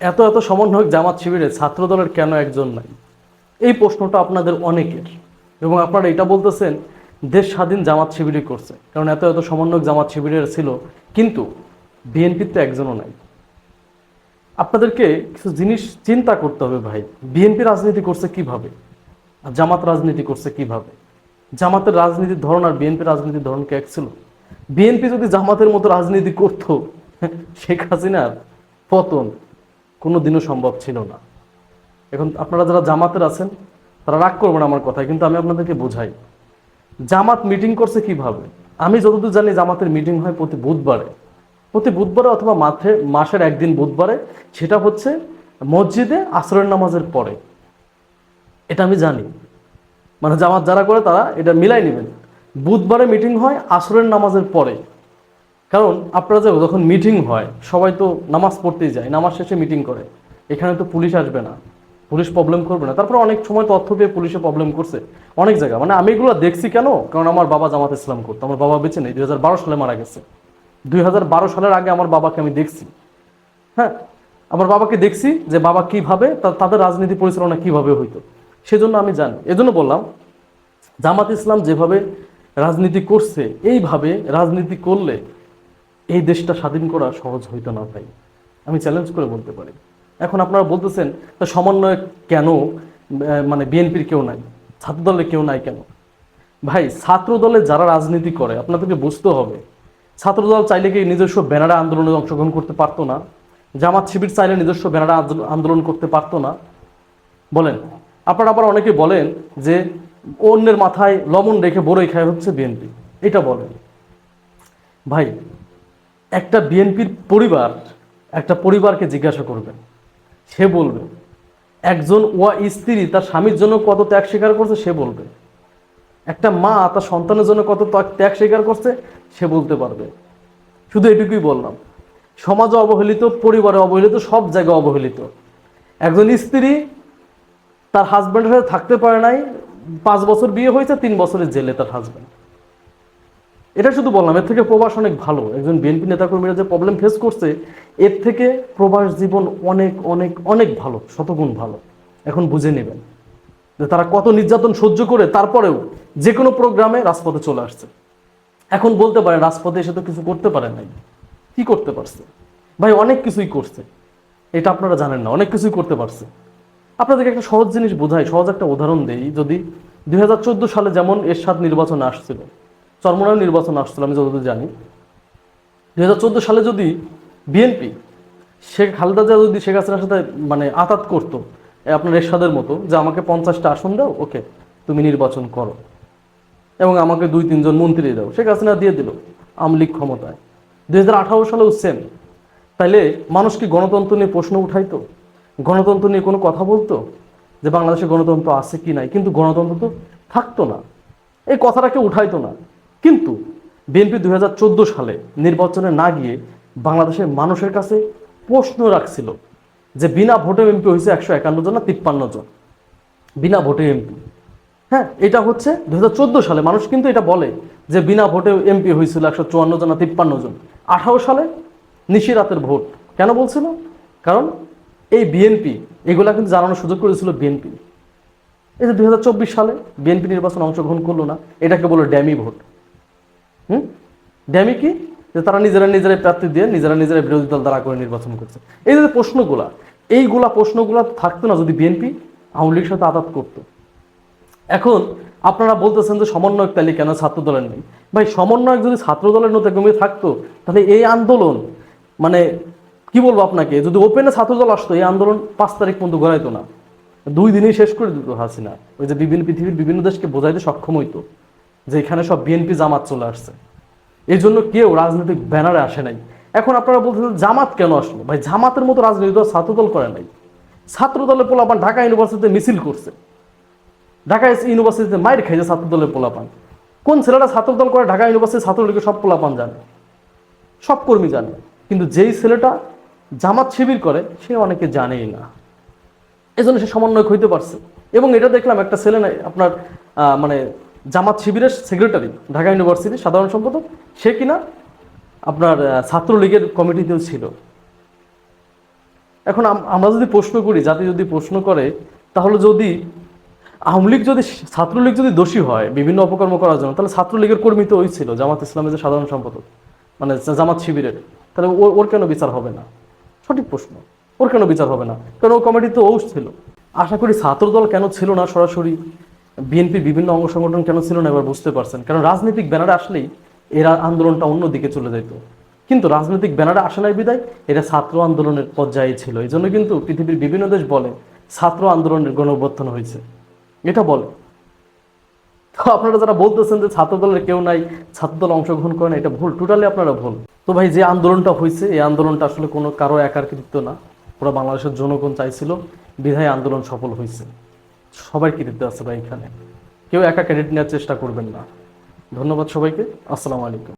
এত এত সমন্বয়ক জামাত শিবিরে ছাত্র দলের কেন একজন নাই? এই প্রশ্নটা আপনাদের অনেকের। এবং আপনারা এটা বলতেছেন, দেশ স্বাধীন জামাত শিবিরই করছে। কারণ এত এত সমন্বয়ক জামাত শিবিরের ছিল, কিন্তু বিএনপির তো একজনও নাই। আপনাদেরকে কিছু জিনিস চিন্তা করতে হবে ভাই। বিএনপি রাজনীতি করছে কীভাবে? আর জামাত রাজনীতি করছে কীভাবে? জামাতের রাজনীতির ধরন আর বিএনপি রাজনীতির ধরন কি এক ছিল? বিএনপি যদি জামাতের মতো রাজনীতি করত, শেখ হাসিনার পতন কোনো দিনও সম্ভব ছিল না। এখন আপনারা যারা জামাতের আছেন, তারা রাগ করবেন আমার কথায়, কিন্তু আমি আপনাদেরকে বোঝাই। জামাত মিটিং করছে কীভাবে? আমি যতদূর জানি জামাতের মিটিং হয় প্রতি বুধবারে। প্রতি বুধবারে অথবা মাঠে, মাসের একদিন বুধবারে, সেটা হচ্ছে মসজিদে আসরের নামাজের পরে। এটা আমি জানি। মানে জামাত যারা করে তারা এটা মিলাই নেবেন। বুধবারে মিটিং হয় আসরের নামাজের পরে। কারণ আপনারা যখন মিটিং হয়, সবাই তো নামাজ পড়তেই যায়, নামাজ শেষে মিটিং করে। এখানে তো পুলিশ আসবে না, পুলিশ প্রবলেম করবে না। তারপরে অনেক সময় তথ্য পেয়ে পুলিশে প্রবলেম করছে, অনেক জায়গা মানে আমি এগুলো দেখছি কেন? কারণ আমার বাবা জামাত ইসলাম করতো, আমার বাবা বেঁচে নেই দু হাজার বারো সালে মারা গেছে। দুই হাজার বারো সালের আগে আমার বাবাকে আমি দেখছি। হ্যাঁ আমার বাবাকে দেখছি যে বাবা কীভাবে তাদের রাজনীতি পরিচালনা কীভাবে হইতো। সেজন্য আমি জানি। এজন্য বললাম, জামাত ইসলাম যেভাবে রাজনীতি করছে, এইভাবে রাজনীতি করলে এই দেশটা স্বাধীন করা সহজ হইতো না ভাই। আমি চ্যালেঞ্জ করে বলতে পারি। এখন আপনারা বলতেছেন, তা সমন্বয় কেন? মানে বিএনপির কেউ নাই ছাত্র দলে কেউ নাই কেন? ভাই ছাত্র দলে যারা রাজনীতি করে, আপনাদেরকে বুঝতে হবে ছাত্র দল চাইলে কি নিজস্ব ব্যানারে আন্দোলনে অংশগ্রহণ করতে পারতো না? জামাত শিবির চাইলে নিজস্ব ব্যানারে আন্দোলন- করতে পারতো না? বলেন, আপনারা আবার অনেকে বলেন যে অন্যের মাথায় লবণ রেখে বড়ই খায় হচ্ছে বিএনপি। এটা বলেন। ভাই একটা বিএনপির পরিবার, একটা পরিবারকে জিজ্ঞাসা করবেন সে বলবে, একজন ওয়া, স্ত্রী তার স্বামীর জন্য কত ত্যাগ স্বীকার করছে? সে বলবে, একটা মা তার সন্তানের জন্য কত ত্যাগ- স্বীকার করছে? সে বলতে পারবে। শুধু এটুকুই বললাম, সমাজে অবহেলিত, পরিবারে অবহেলিত, সব জায়গায় অবহেলিত। একজন স্ত্রী তার হাজব্যান্ডের সাথে থাকতে পারে নাই, পাঁচ বছর বিয়ে হয়েছে, তিন বছরের জেলে তার হাজব্যান্ড এটা শুধু বললাম, এর থেকে প্রবাস অনেক ভালো। একজন বিএনপি নেতাকর্মীরা যে প্রবলেম ফেস করছে, এর থেকে প্রবাস জীবন অনেক অনেক অনেক ভালো, শতগুণ ভালো। এখন বুঝে নেবেন যে তারা কত নির্যাতন সহ্য করে তারপরেও যে কোনো প্রোগ্রামে রাজপথে চলে আসছে। এখন বলতে পারে রাজপথে এসে তো কিছু করতে পারে নাই। কি করতে পারছে? ভাই, অনেক কিছুই করছে। এটা আপনারা জানেন না, অনেক কিছুই করতে পারছে। আপনাদেরকে একটা সহজ জিনিস বোঝাই, সহজ একটা উদাহরণ দেই। যদি দুই হাজার চোদ্দ সালে যেমন এরশাদ নির্বাচন আসছিল চরমনায় নির্বাচন আসছিল, আমি যতদূর জানি। দু দুই সালে যদি বিএনপি শেখ খালেদা জিয়া যদি শেখ হাসিনার সাথে মানে আতাত করতো আপনার এরশাদের মতো, যে আমাকে পঞ্চাশটা আসন দাও, ওকে, তুমি নির্বাচন করো। এবং আমাকে দুই, তিনজন মন্ত্রী দাও, শেখ হাসিনা দিয়ে দিল আওয়ামী লীগ ক্ষমতায়। দুই হাজার সালেও সেম। তাইলে মানুষ কি গণতন্ত্র নিয়ে প্রশ্ন উঠাইতো? গণতন্ত্র নিয়ে কোনো কথা বলতো? যে বাংলাদেশে গণতন্ত্র আছে কি নাই? কিন্তু গণতন্ত্র তো থাকতো না। এই কথাটাকে উঠাইতো না। কিন্তু বিএনপি দু হাজার চোদ্দ সালে নির্বাচনে না গিয়ে বাংলাদেশের মানুষের কাছে প্রশ্ন রাখছিল যে বিনা ভোটে এমপি হয়েছে একশো একান্ন জন না তিপ্পান্ন জন? বিনা ভোটে এমপি। হ্যাঁ এটা হচ্ছে দু হাজার চোদ্দ সালে মানুষ কিন্তু এটা বলে যে বিনা ভোটে এমপি হয়েছিল একশো চুয়ান্ন জন না তিপ্পান্ন জন। আঠারো সালে নিশিরাতের ভোট। কেন বলছিল? কারণ এই বিএনপি, এগুলা কিন্তু জানানোর সুযোগ করেছিল বিএনপি। এই যে দু হাজার চব্বিশ সালে বিএনপি নির্বাচন অংশগ্রহণ করল না, এটাকে বলো ড্যামি ভোট। হুম? ড্যামি কি? যে তারা নিজেরা নিজেরাই প্রার্থী দিয়ে নিজেরা নিজেরা বিরোধী দল দ্বারা করে নির্বাচন করছে। এই যে প্রশ্নগুলা, এইগুলা প্রশ্নগুলা থাকতো না যদি বিএনপি আওয়ামী লীগের সাথে আঘাত করতো। এখন আপনারা বলতেছেন যে সমন্বয়ক তালি কেন ছাত্র দলের নেই? ভাই, সমন্বয়ক যদি ছাত্র দলের মতো কমে থাকতো, তাহলে এই আন্দোলন মানে কি বলব আপনাকে, যদি ওপেনে ছাত্র দল আসতো, এই আন্দোলন পাঁচ তারিখ পর্যন্ত গড়াইতো না। দুই দিনেই শেষ করে দিত হাসিনা। ওই যে বিভিন্ন পৃথিবীর বিভিন্ন দেশকে বোঝাইতে সক্ষম হইতো। যে এখানে সব বিএনপি জামাত চলে আসছে। এই জন্য কেউ রাজনৈতিক ব্যানারে আসে নাই। এখন আপনারা বলতেছেন, জামাত কেন আসলো? ভাই, জামাতের মতো রাজনৈতিক দল ছাত্রদল করে নাই। ছাত্র দলের পোলাপান ঢাকা ইউনিভার্সিটিতে মিছিল করছে। ঢাকা ইউনিভার্সিটিতে মাইর খাইছে ছাত্র দলের পোলাপান। কোন ছেলেটা ছাত্র দল করে ঢাকা ইউনিভার্সিটি ছাত্রলীগের সব পোলাপান জানে? সব কর্মী জানে। কিন্তু যেই ছেলেটা জামাত শিবির করে, সে অনেকে জানেই না। এজন্য সে সমন্বয় হইতে পারছে। এবং এটা দেখলাম একটা ছেলে নাই আপনার মানে জামাত শিবিরের সেক্রেটারি ঢাকা ইউনিভার্সিটির সাধারণ সম্পাদক, সে কিনা আপনার ছাত্রলীগের কমিটিতেও ছিল। এখন আমরা যদি প্রশ্ন করি, জাতি যদি প্রশ্ন করে, তাহলে যদি আওয়ামী লীগ যদি ছাত্রলীগ যদি দোষী হয়, বিভিন্ন অপকর্ম করার জন্য, তাহলে ছাত্রলীগের কর্মী তো ওই ছিল, জামাত ইসলামের যে সাধারণ সম্পাদক মানে জামাত শিবিরের। তাহলে ওর ওর কেন বিচার হবে না? সঠিক প্রশ্ন। ওর কেন বিচার হবে না? কারণ ও কমিটি তো ওস ছিল। আশা করি ছাত্রদল কেন ছিল না সরাসরি? বিএনপির বিভিন্ন অঙ্গ সংগঠন কেন ছিল না এবার বুঝতে পারছেন। কারণ রাজনৈতিক ব্যানারে আসলেই এরা আন্দোলনটা অন্য দিকে চলে যেত কিন্তু রাজনৈতিক ব্যানারে আসে নাই বিদায়, এটা ছাত্র আন্দোলনের পর্যায়ে ছিল। এই জন্য কিন্তু পৃথিবীর বিভিন্ন দেশ বলে ছাত্র আন্দোলনের গণঅভ্যুত্থান হয়েছে। এটা বলে। তো আপনারা যারা বলতেছেন যে ছাত্র দলের কেউ নাই ছাত্র দল অংশগ্রহণ করে না, এটা ভুল টোটালি আপনারা ভুল। তো ভাই, যে আন্দোলনটা হয়েছে, এই আন্দোলনটা আসলে কোনো কারও একার কৃতিত্ব না। পুরো বাংলাদেশের জনগণ চাইছিল বিধায় আন্দোলন সফল হয়েছে। সবার কৃতিত্ব আছে ভাই এখানে? কেউ একা ক্রেডিট নেওয়ার চেষ্টা করবেন না। ধন্যবাদ সবাইকে। আসসালামু আলাইকুম।